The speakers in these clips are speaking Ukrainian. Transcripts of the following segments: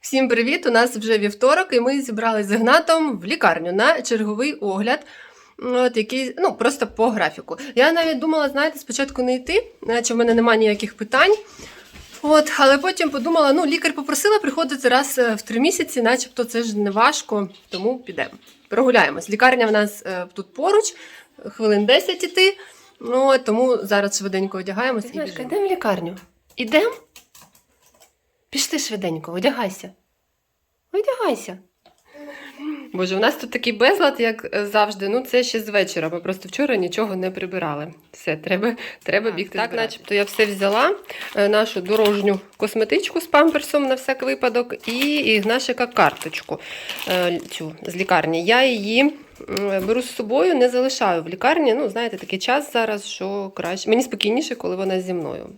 Всім привіт! У нас вже вівторок, і ми зібралися з Гнатом в лікарню на черговий огляд. От який, ну просто по графіку. Я навіть думала, знаєте, спочатку не йти, наче в мене немає ніяких питань. От, але потім подумала, ну, лікар попросила приходити раз е, в три місяці, начебто це ж не важко, тому підемо. Прогуляємось. Лікарня в нас е, тут поруч, хвилин 10 іти. Ну, тому зараз швиденько одягаємось і біжимо. Йдемо в лікарню. Ідемо? Пішли швиденько, одягайся. Одягайся. Боже, у нас тут такий безлад, як е, завжди. Ну, це ще з вечора. Ми просто вчора нічого не прибирали. Все, треба, треба бігти. Так, збирати. начебто я все взяла. е, Нашу дорожню косметичку з памперсом на всяк випадок, і Ігнашика карточку е, цю з лікарні. Я її беру з собою, не залишаю в лікарні. Ну, знаєте, такий час зараз, що краще. Мені спокійніше, коли вона зі мною.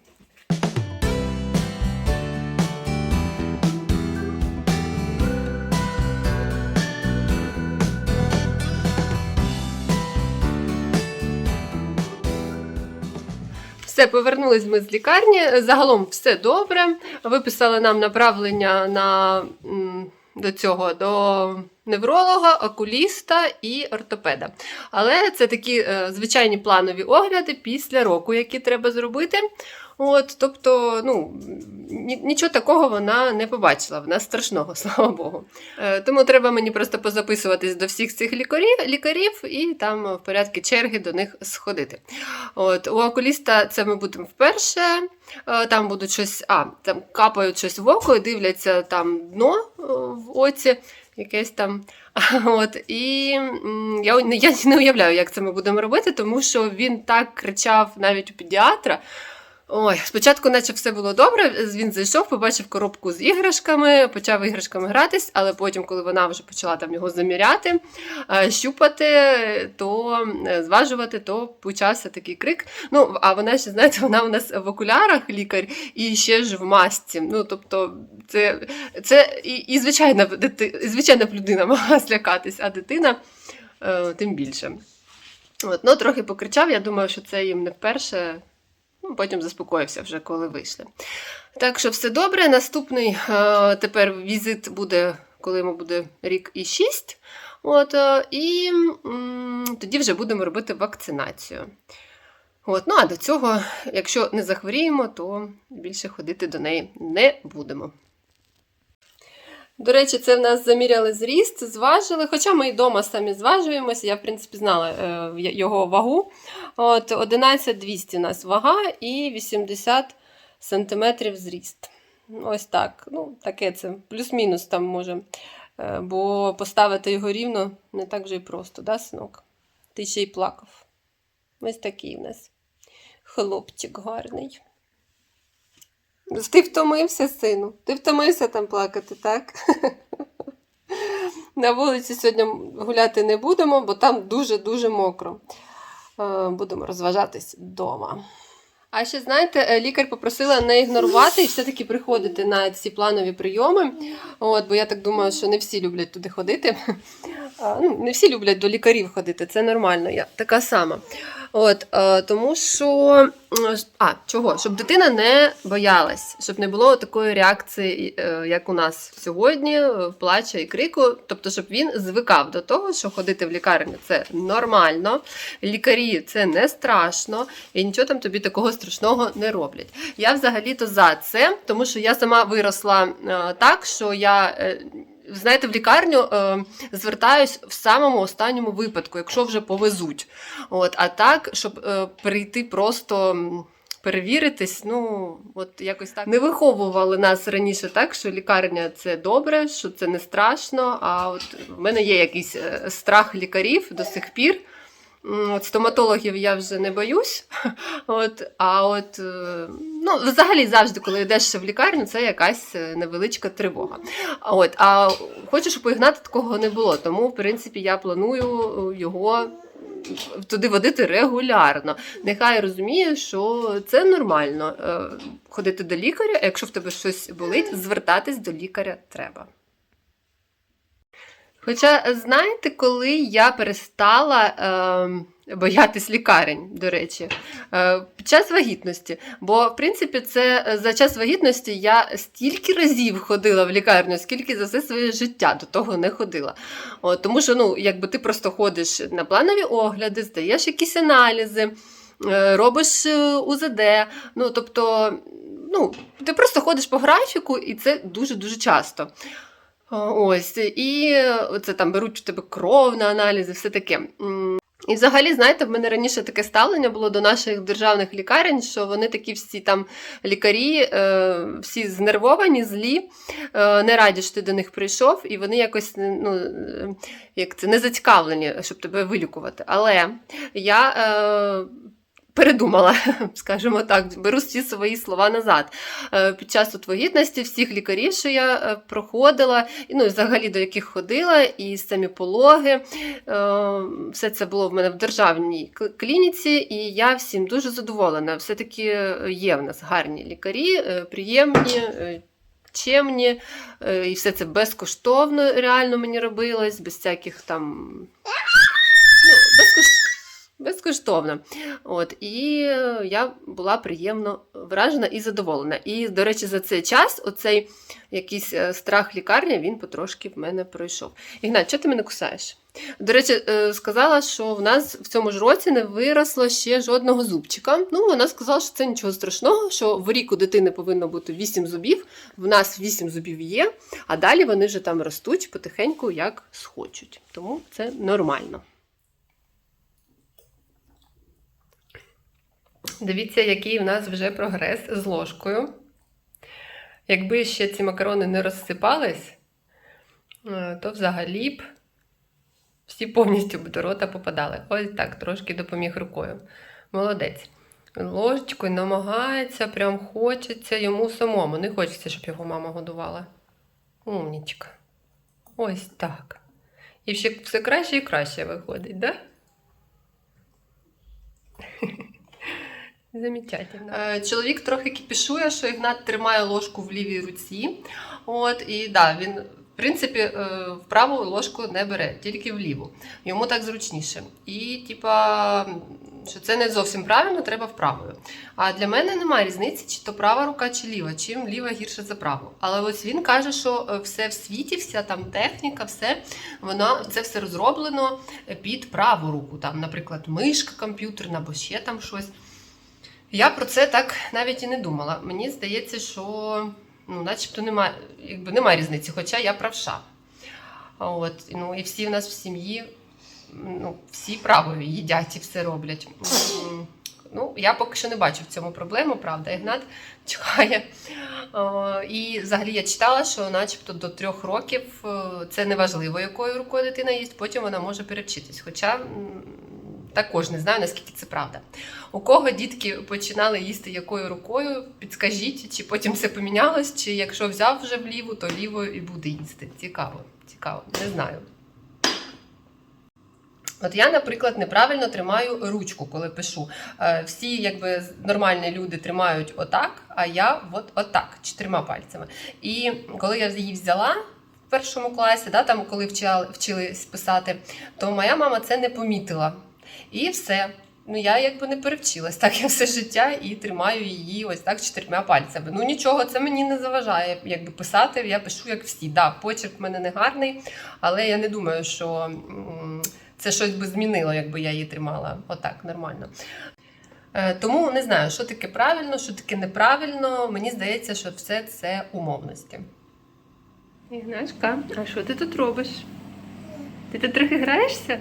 Все, повернулись ми з лікарні. Загалом все добре. Виписали нам направлення на до цього до невролога, окуліста і ортопеда. Але це такі е, звичайні планові огляди після року, які треба зробити. От, тобто, ну, нічого такого вона не побачила, вона страшного, слава Богу. Е, тому треба мені просто позаписуватись до всіх цих лікарів, лікарів і там в порядку черги до них сходити. От, у окуліста це ми будемо вперше. Е, Там будуть щось, а, там капають щось в око і дивляться там дно е, в оці, якесь там. От, і я, я не уявляю, як це ми будемо робити, тому що він так кричав навіть у педіатра. Ой, спочатку, наче все було добре. Він зайшов, побачив коробку з іграшками, почав іграшками гратись, але потім, коли вона вже почала там його заміряти, е, щупати, то е, зважувати, то почався такий крик. Ну, а вона ще, знаєте, вона у нас в окулярах лікар і ще ж в масці. Ну, тобто, це, це і, і, звичайна, і звичайна людина могла злякатись, а дитина е, тим більше. От, ну, трохи покричав, я думаю, що це їм не вперше. Ну, потім заспокоївся вже, коли вийшли. Так що все добре. Наступний е, тепер візит буде, коли йому буде рік і шість. От, е, і м, тоді вже будемо робити вакцинацію. От, ну а до цього, якщо не захворіємо, то більше ходити до неї не будемо. До речі, це в нас заміряли зріст, зважили, хоча ми і вдома самі зважуємося, я, в принципі, знала е, його вагу. От 11200 у нас вага і 80 сантиметрів зріст. Ось так. Ну, таке це плюс-мінус там може. Е, Бо поставити його рівно не так вже й просто, да, синок? Ти ще й плакав. Ось такий в нас хлопчик гарний. Ти втомився, сину? Ти втомився там плакати, так? На вулиці сьогодні гуляти не будемо, бо там дуже-дуже мокро. Е, Будемо розважатись вдома. А ще знаєте, е, лікар попросила не ігнорувати і все-таки приходити на ці планові прийоми. От, бо я так думаю, що не всі люблять туди ходити. Ну, не всі люблять до лікарів ходити, це нормально, я така сама. От, е, тому що, а, чого? Щоб дитина не боялась, щоб не було такої реакції, е, як у нас сьогодні, е, плача і крику. Тобто, щоб він звикав до того, що ходити в лікарню це нормально, лікарі це не страшно, і нічого там тобі такого страшного не роблять. Я взагалі-то за це, тому що я сама виросла е, так, що я. Знаєте, в лікарню е, звертаюсь в самому останньому випадку, якщо вже повезуть. От, а так, щоб е, прийти просто перевіритись, ну от якось так не виховували нас раніше так, що лікарня це добре, що це не страшно. А от в мене є якийсь е, страх лікарів до сих пір. От стоматологів я вже не боюсь. От, а от е, ну, взагалі завжди, коли йдеш в лікарню, це якась е, невеличка тривога. От, а хочу, щоб у Ігната такого не було. Тому, в принципі, я планую е, його туди водити регулярно. Нехай розуміє, що це нормально ходити до лікаря, якщо в тебе щось болить, звертатись до лікаря треба. Хоча, знаєте, коли я перестала е, боятись лікарень, до речі, е, під час вагітності. Бо, в принципі, це е, за час вагітності я стільки разів ходила в лікарню, скільки за все своє життя до того не ходила. От, тому що, ну, якби ти просто ходиш на планові огляди, здаєш якісь аналізи, е, робиш УЗД. Ну, тобто, ну, ти просто ходиш по графіку, і це дуже-дуже часто. Ось, і це там беруть в тебе кров на аналізи, все таке. І взагалі, знаєте, в мене раніше таке ставлення було до наших державних лікарень, що вони такі всі там лікарі, е, всі знервовані, злі, е, не раді, що ти до них прийшов, і вони якось ну, е, як це, не зацікавлені, щоб тебе вилікувати. Але я. Передумала, скажімо так, беру всі свої слова назад. Е, Під час от вагітності всіх лікарів, що я е, проходила, ну, і взагалі до яких ходила, і самі пологи. е, Все це було в мене в державній клініці, і я всім дуже задоволена. Все-таки є в нас гарні лікарі, приємні. Чемні, і все це безкоштовно реально мені робилось, без всяких там. Безкоштовно. От, і я була приємно вражена і задоволена. І, до речі, за цей час оцей якийсь е, страх лікарні він потрошки в мене пройшов. Ігнат, чого ти мене кусаєш? До речі, е, сказала, що в нас в цьому ж році не виросло ще жодного зубчика. Ну, вона сказала, що це нічого страшного, що в рік у дитини повинно бути 8 зубів. В нас 8 зубів є, а далі вони вже там ростуть потихеньку, як схочуть. Тому це нормально. Дивіться, який в нас вже прогрес з ложкою. Якби ще ці макарони не розсипались, е, то взагалі б всі повністю б до рота попадали. Ось так, трошки допоміг рукою. Молодець. Ложечкою намагається, прям хочеться йому самому. Не хочеться, щоб його мама годувала. Умнічка. Ось так. І ще все краще і краще виходить, так? Да? Замечательно. Е, Чоловік трохи кіпішує, що Ігнат тримає ложку в лівій руці. От, і да, він, в принципі, е, в праву ложку не бере, тільки в ліву. Йому так зручніше. І, типа, що це не зовсім правильно, треба вправою. А для мене немає різниці, чи то права рука, чи ліва, чим ліва гірше за праву. Але ось він каже, що е, все в світі, вся там техніка, все, воно, це все розроблено під праву руку. Там, наприклад, мишка комп'ютерна або ще там щось. Я про це так навіть і не думала. Мені здається, що ну, начебто немає, якби немає різниці, хоча я правша. От, ну, і всі в нас в сім'ї ну, всі правою їдять і все роблять. Ну, я поки що не бачу в цьому проблему, правда, Ігнат чекає. І взагалі я читала, що начебто до трьох років е, це не важливо, якою рукою дитина їсть, потім вона може перевчитись. Хоча також не знаю, наскільки це правда. У кого дітки починали їсти якою рукою, підскажіть, чи потім все помінялось, чи якщо взяв вже вліву, то лівою і буде їсти. Цікаво, цікаво, не знаю. От я, наприклад, неправильно тримаю ручку, коли пишу. Е, Всі якби нормальні люди тримають отак, а я от отак, чотирма пальцями. І коли я її взяла в першому класі, да, там, коли вчили, вчились писати, то моя мама це не помітила. І все. Ну, я якби не перевчилась. Так я все життя і тримаю її ось так чотирма пальцями. Ну нічого, це мені не заважає. Якби писати, я пишу як всі. Да, почерк в мене не гарний, але я не думаю, що це щось би змінило, якби я її тримала отак нормально. Е, Тому не знаю, що таке правильно, що таке неправильно. Мені здається, що все це умовності. Ігнашка, а що ти тут робиш? Ти тут трохи граєшся?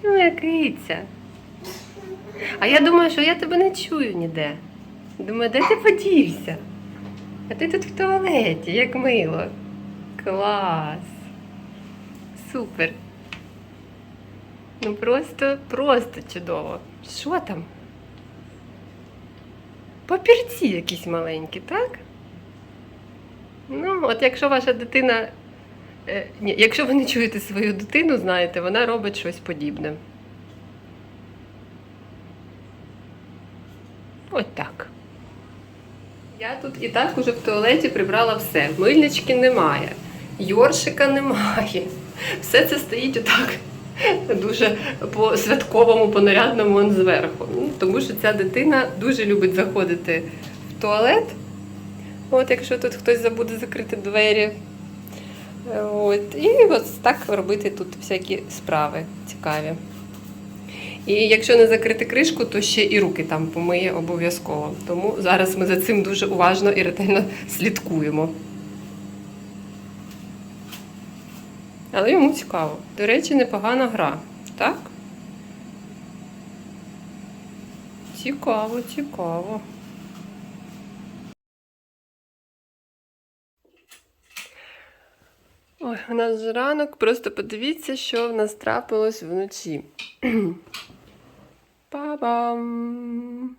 Ти моя киця. А я думаю, що я тебе не чую ніде. Думаю, де ти подівся? А ти тут в туалеті, як мило. Клас. Супер. Ну просто, просто чудово. Що там? Папірці якісь маленькі, так? Ну, от якщо ваша дитина. Е, ні, якщо ви не чуєте свою дитину, знаєте, вона робить щось подібне. Ось так. Я тут і так уже в туалеті прибрала все. Мильнички немає. Йоршика немає. Все це стоїть отак. Дуже по святковому, по нарядному он зверху. Ну, Тому що ця дитина дуже любить заходити в туалет. От якщо тут хтось забуде закрити двері. От. І от так робити тут всякі справи цікаві. І якщо не закрити кришку, то ще і руки там помиє обов'язково. Тому зараз ми за цим дуже уважно і ретельно слідкуємо. Але йому цікаво. До речі, непогана гра, так? Цікаво, цікаво. Ой, у нас же ранок, просто подивіться, що в нас трапилось вночі. Па-бам!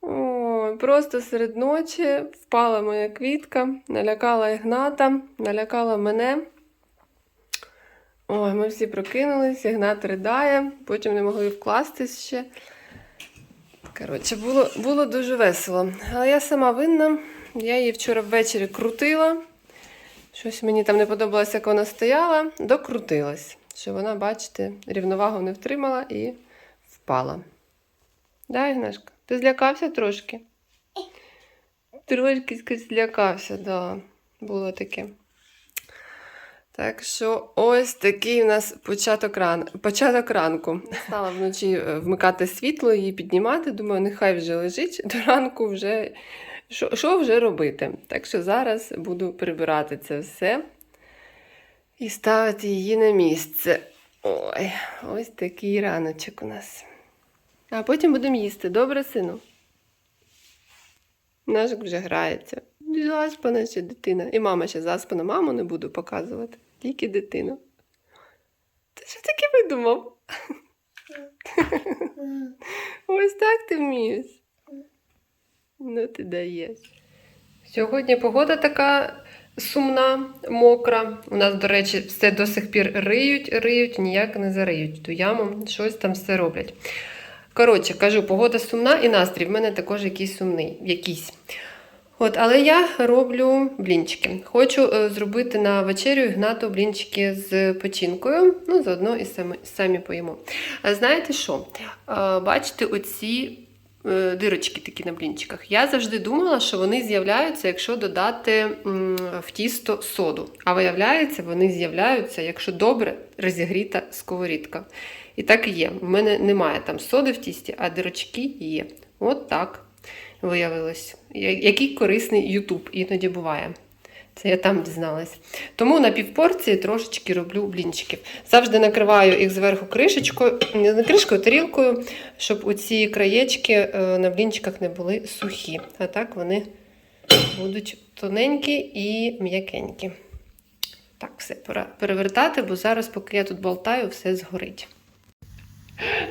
О, просто серед ночі впала моя квітка, налякала Ігната, налякала мене. Ой, ми всі прокинулись, Ігнат ридає, потім не могли вкластись ще. Коротше, було, було дуже весело. Але я сама винна. Я її вчора ввечері крутила. Щось мені там не подобалося, як вона стояла, докрутилась. Що вона, бачите, рівновагу не втримала і впала. Да, Ігнашка? Ти злякався трошки? Трошки злякався, да. Було таке. Так що ось такий у нас початок, ран... початок ранку. Стала вночі е, вмикати світло, її піднімати. Думаю, нехай вже лежить до ранку вже. Що, що вже робити? Так що зараз буду прибирати це все і ставити її на місце. Ой, ось такий раночок у нас. А потім будемо їсти. Добре, сину? Нажик вже грається. Заспана ще дитина. І мама ще заспана. Маму не буду показувати. Тільки дитину. Ти що таке видумав? Ось так ти вмієш. Ну, ти даєш. Сьогодні погода така сумна, мокра. У нас, до речі, все до сих пір риють, риють, ніяк не зариють ту яму, щось там все роблять. Коротше, кажу, погода сумна і настрій в мене також якийсь сумний. Якийсь. От, але я роблю блінчики. Хочу е, зробити на вечерю Ігнату блінчики з печінкою. Ну, заодно і самі, самі поїмо. Знаєте що? Бачите, оці дирочки такі на блінчиках. Я завжди думала, що вони з'являються, якщо додати в тісто соду. А виявляється, вони з'являються, якщо добре розігріта сковорідка. І так і є. У мене немає там соди в тісті, а дирочки є. От так виявилось. Який корисний Ютуб іноді буває. Це я там дізналась. Тому на півпорції трошечки роблю блінчиків. Завжди накриваю їх зверху кришечкою, кришкою, тарілкою, щоб оці краєчки е, на блінчиках не були сухі. А так вони будуть тоненькі і м'якенькі. Так, все, пора перевертати, бо зараз, поки я тут болтаю, все згорить.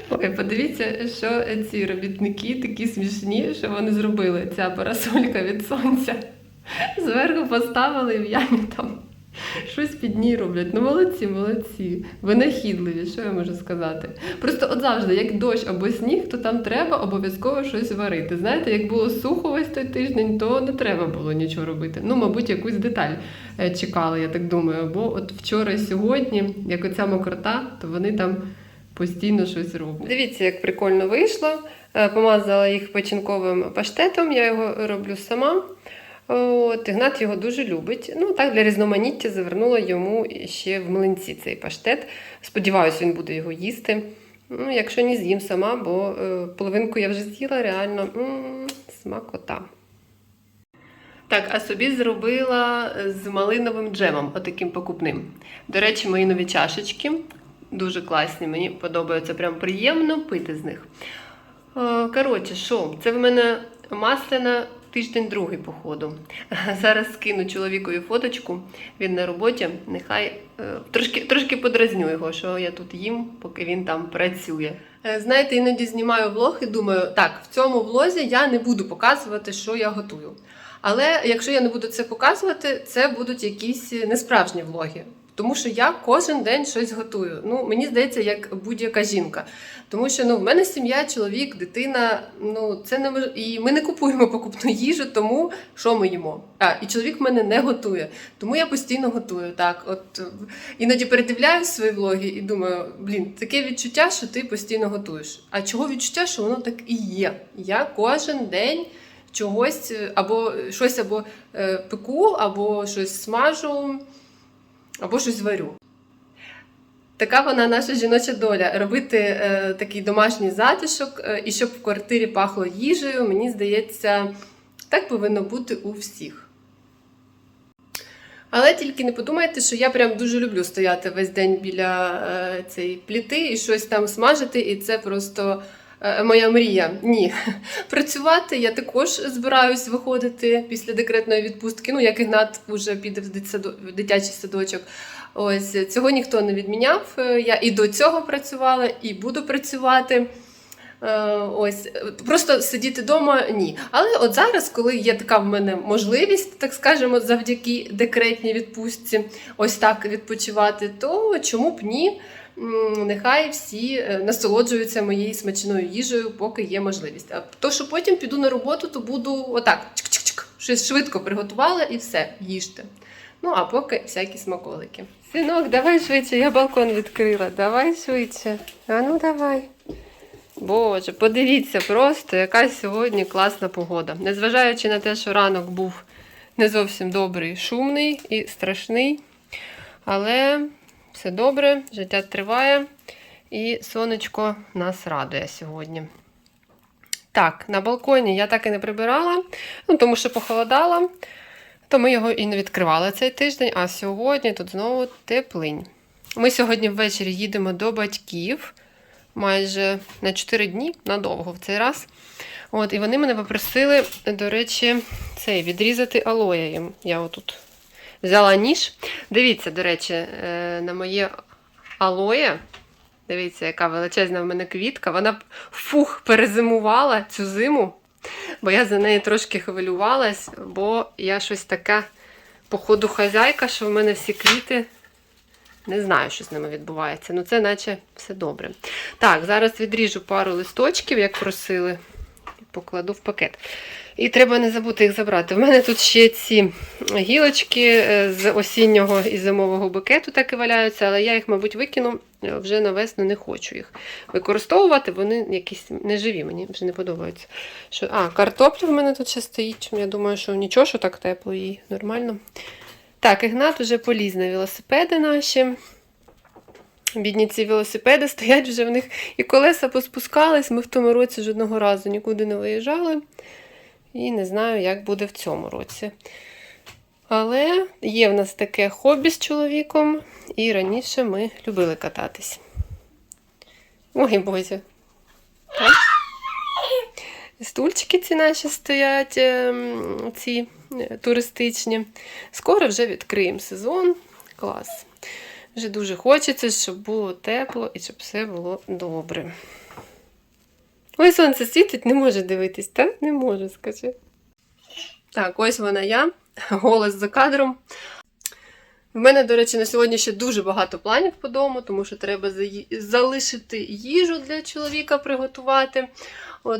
Ой, подивіться, що ці робітники такі смішні, що вони зробили. Ця парасолька від сонця. Зверху поставили і в ямі там щось під ній роблять. Ну, молодці, молодці. Винахідливі, що я можу сказати. Просто от завжди, як дощ або сніг, то там треба обов'язково щось варити. Знаєте, як було сухо весь той тиждень, то не треба було нічого робити. Ну, мабуть, якусь деталь е, чекали, я так думаю. Бо от вчора і сьогодні, як оця мокрота, то вони там постійно щось роблять. Дивіться, як прикольно вийшло. Е, Помазала їх печінковим паштетом, я його роблю сама. От, Ігнат його дуже любить. Ну, так, для різноманіття завернула йому ще в млинці цей паштет. Сподіваюсь, він буде його їсти. Ну, якщо не з'їм сама, бо е, половинку я вже з'їла, реально м, смакота. Так, а собі зробила з малиновим джемом, отаким покупним. До речі, мої нові чашечки дуже класні, мені подобаються, прям приємно пити з них. Е, Коротше, що, це в мене масляна тиждень другий, походу. Зараз скину чоловікові фоточку, він на роботі, нехай е, трошки, трошки подразню його, що я тут їм, поки він там працює. Е, Знаєте, іноді знімаю влог і думаю, так, в цьому влозі я не буду показувати, що я готую. Але якщо я не буду це показувати, це будуть якісь несправжні влоги. Тому що я кожен день щось готую. Ну, мені здається, як будь-яка жінка. Тому що ну, в мене сім'я, чоловік, дитина. Ну, це не. І ми не купуємо покупну їжу, тому що ми їмо. А, і чоловік мене не готує. Тому я постійно готую. Так, от іноді передивляюсь свої влоги і думаю, блін, таке відчуття, що ти постійно готуєш. А чого відчуття, що воно так і є. Я кожен день чогось або щось або е, пеку, або щось смажу, або щось варю. Така вона наша жіноча доля. Робити е, такий домашній затишок, е, і щоб в квартирі пахло їжею, мені здається, так повинно бути у всіх. Але тільки не подумайте, що я прям дуже люблю стояти весь день біля е, цієї пліти і щось там смажити, і це просто моя мрія. Ні. Працювати я також збираюсь виходити після декретної відпустки. Ну, як Ігнат вже піде в дитячий садочок. Ось цього ніхто не відміняв. Е, Я і до цього працювала, і буду працювати. Е, Ось е, просто сидіти вдома ні. Але от зараз, коли є така в мене можливість, так скажемо, завдяки декретній відпустці, ось так відпочивати, то чому б ні? Нехай всі е, насолоджуються моєю смачною їжею, поки є можливість. А то, що потім піду на роботу, то буду отак чик-чик-чик, щось швидко приготувала і все, їжте. Ну, а поки всякі смаколики. Синок, давай швидше, я балкон відкрила. Давай швидше. А ну давай. Боже, подивіться просто, яка сьогодні класна погода. Незважаючи на те, що ранок був не зовсім добрий, шумний і страшний. Але все добре, життя триває, і сонечко нас радує сьогодні. Так, на балконі я так і не прибирала, ну, тому що похолодала, то ми його і не відкривали цей тиждень, а сьогодні тут знову теплинь. Ми сьогодні ввечері їдемо до батьків майже на 4 дні, надовго в цей раз. От, і вони мене попросили, до речі, цей, відрізати алоє. Я отут взяла ніж. Дивіться, до речі, е, на моє алоє. Дивіться, яка величезна в мене квітка. Вона фух перезимувала цю зиму, бо я за неї трошки хвилювалась, бо я щось така, походу, хазяйка, що в мене всі квіти. Не знаю, що з ними відбувається. Ну, це наче все добре. Так, зараз відріжу пару листочків, як просили, покладу в пакет. І треба не забути їх забрати. У мене тут ще ці гілочки е, з осіннього і зимового букету так і валяються, але я їх, мабуть, викину е, вже на весну не хочу їх використовувати. Вони якісь неживі, мені вже не подобаються. Що... А, картопля в мене тут ще стоїть. Я думаю, що нічого, що так тепло їй нормально. Так, Ігнат уже поліз на велосипеди наші. Бідні ці велосипеди стоять вже в них і колеса поспускались. Ми в тому році жодного разу нікуди не виїжджали. І не знаю, як буде в цьому році. Але є в нас таке хобі з чоловіком, і раніше ми любили кататись. Ой, Боже. Стульчики ці наші стоять, ем, ці е, туристичні. Скоро вже відкриємо сезон. Клас. Вже дуже хочеться, щоб було тепло і щоб все було добре. Ой, сонце світить, не може дивитись, так? Не може, скажи. Так, ось вона я, голос за кадром. В мене, до речі, на сьогодні ще дуже багато планів по дому, тому що треба залишити їжу для чоловіка приготувати,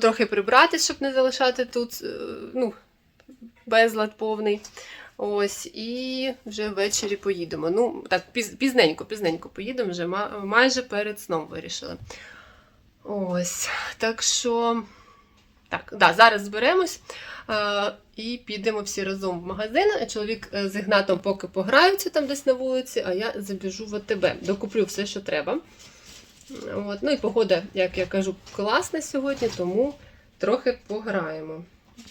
трохи прибрати, щоб не залишати тут е, ну, безлад повний. Ось, і вже ввечері поїдемо. Ну, так, пізненько, пізненько поїдемо, вже майже перед сном вирішили. Ось, так що. Так, да, зараз зберемось е, і підемо всі разом в магазин. Чоловік е, з Ігнатом поки пограються там десь на вулиці, а я забіжу в АТБ. Докуплю все, що треба. От. Ну і погода, як я кажу, класна сьогодні, тому трохи пограємо.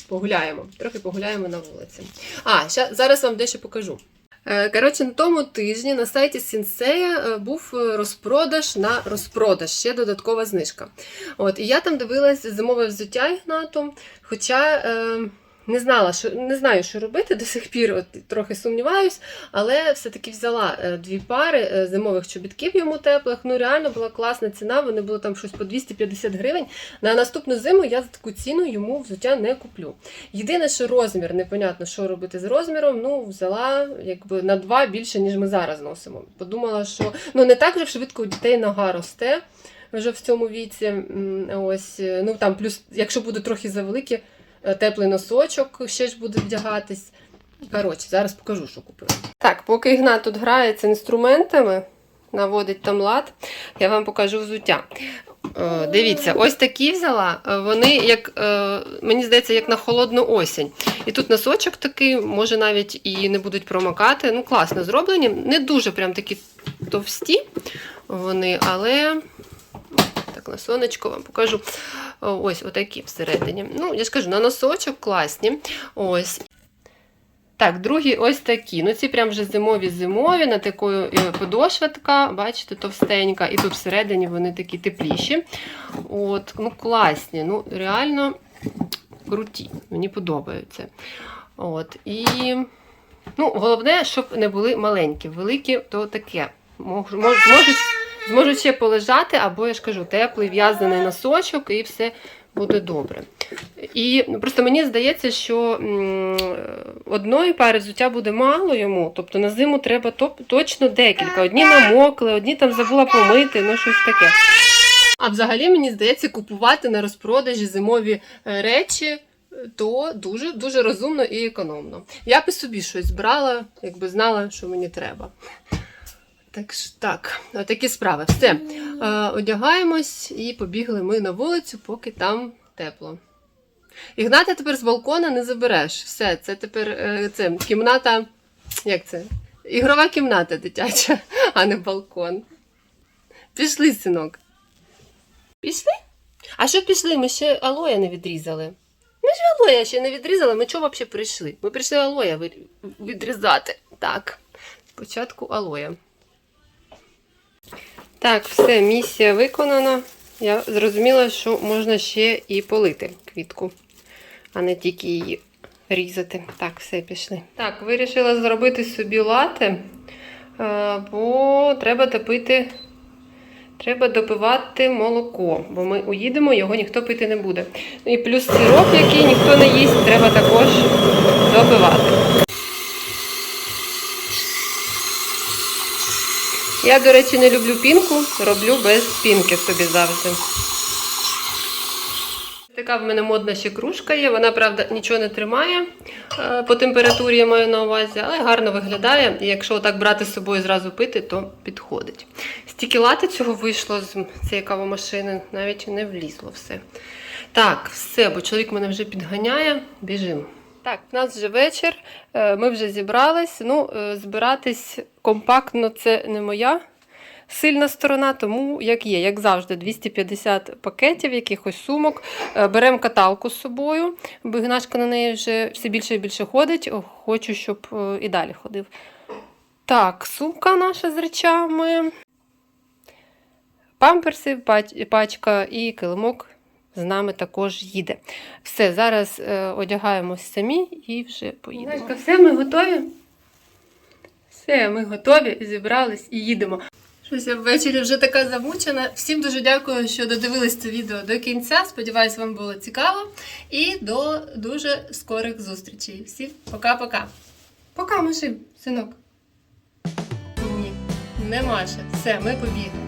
Погуляємо, трохи погуляємо на вулиці. А, ща, зараз вам дещо покажу. Е, Коротше, на тому тижні на сайті Сінсея е, був е, розпродаж на розпродаж, ще додаткова знижка. От, і я там дивилась зимове взуття Ігнату. Хоча е, не знала, що не знаю, що робити до сих пір. От трохи сумніваюсь, але все-таки взяла е, дві пари е, зимових чобітків йому теплих. Ну реально була класна ціна. Вони були там щось по 250 гривень. На наступну зиму я за таку ціну йому взуття не куплю. Єдине, що розмір, непонятно, що робити з розміром. Ну, взяла якби на два більше, ніж ми зараз носимо. Подумала, що ну не так вже швидко у дітей нога росте. Вже в цьому віці, ось, е, ну там плюс, якщо буде трохи завеликі, теплий носочок ще ж буде вдягатись. Коротше, зараз покажу, що купила. Так, поки Ігнат тут грається інструментами, наводить там лад, я вам покажу взуття. Е, Дивіться, ось такі взяла. Е, Вони, як, е, мені здається, як на холодну осінь. І тут носочок такий, може навіть і не будуть промокати. Ну, класно зроблені. Не дуже прям такі товсті вони, але так на сонечко вам покажу. О, Ось отакі всередині. Ну, я ж кажу, на носочок класні. Ось. Так, другі ось такі. Ну, ці прям вже зимові-зимові, на такою е, подошва така, бачите, товстенька. І тут всередині вони такі тепліші. От, ну, класні. Ну, реально круті. Мені подобаються. От, і ну, головне, щоб не були маленькі. Великі, то таке. Мож, мож, можуть, зможуть ще полежати, або я ж кажу, теплий в'язаний носочок, і все буде добре. І просто мені здається, що одної пари взуття буде мало йому. Тобто на зиму треба точно декілька. Одні намокли, одні там забула помити, ну щось таке. А взагалі, мені здається, купувати на розпродажі зимові е, речі. е, То дуже дуже розумно і економно. Я б і собі щось брала, якби знала, що мені треба. Так, так, такі справи. Все. Е, одягаємось і побігли ми на вулицю, поки там тепло. Ігната тепер з балкона не забереш. Все, це тепер е, це, кімната. Як це? Ігрова кімната дитяча, а не балкон. Пішли, синок. Пішли? А що пішли? Ми ще алоя не відрізали. Ми ж алоя ще не відрізали, ми чого взагалі прийшли? Ми прийшли алоя відрізати. Так, спочатку алоя. Так, все, місія виконана. Я зрозуміла, що можна ще і полити квітку, а не тільки її різати. Так, все, пішли. Так, вирішила зробити собі лати, е, бо треба допити. Треба допивати молоко, бо ми уїдемо, його ніхто пити не буде. Ну І плюс сироп, який ніхто не їсть, треба також допивати. Я, до речі, не люблю пінку, роблю без пінки собі завжди. Така в мене модна ще кружка є. Вона, правда, нічого не тримає е, по температурі, я маю на увазі, але гарно виглядає. І якщо так брати з собою і зразу пити, то підходить. Стільки лати цього вийшло з цієї кавомашини, навіть не влізло все. Так, все, бо чоловік мене вже підганяє, біжимо. Так, в нас вже вечір, е, ми вже зібрались. Ну, е, збиратись компактно це не моя сильна сторона, тому як є, як завжди, 250 пакетів, якихось сумок. Е, Беремо каталку з собою, бо Гнашка на неї вже все більше і більше ходить. Хочу, щоб е, і далі ходив. Так, сумка наша з речами. Памперси, пачка і килимок з нами також їде. Все, зараз е, одягаємось самі і вже поїдемо. Все, ми готові? Все, ми готові, зібрались і їдемо. Щось я ввечері вже така замучена. Всім дуже дякую, що додивились це відео до кінця. Сподіваюсь, вам було цікаво. І до дуже скорих зустрічей. Всім пока-пока. Пока, Машин, синок. Ні, не Маша. Все, ми побігли.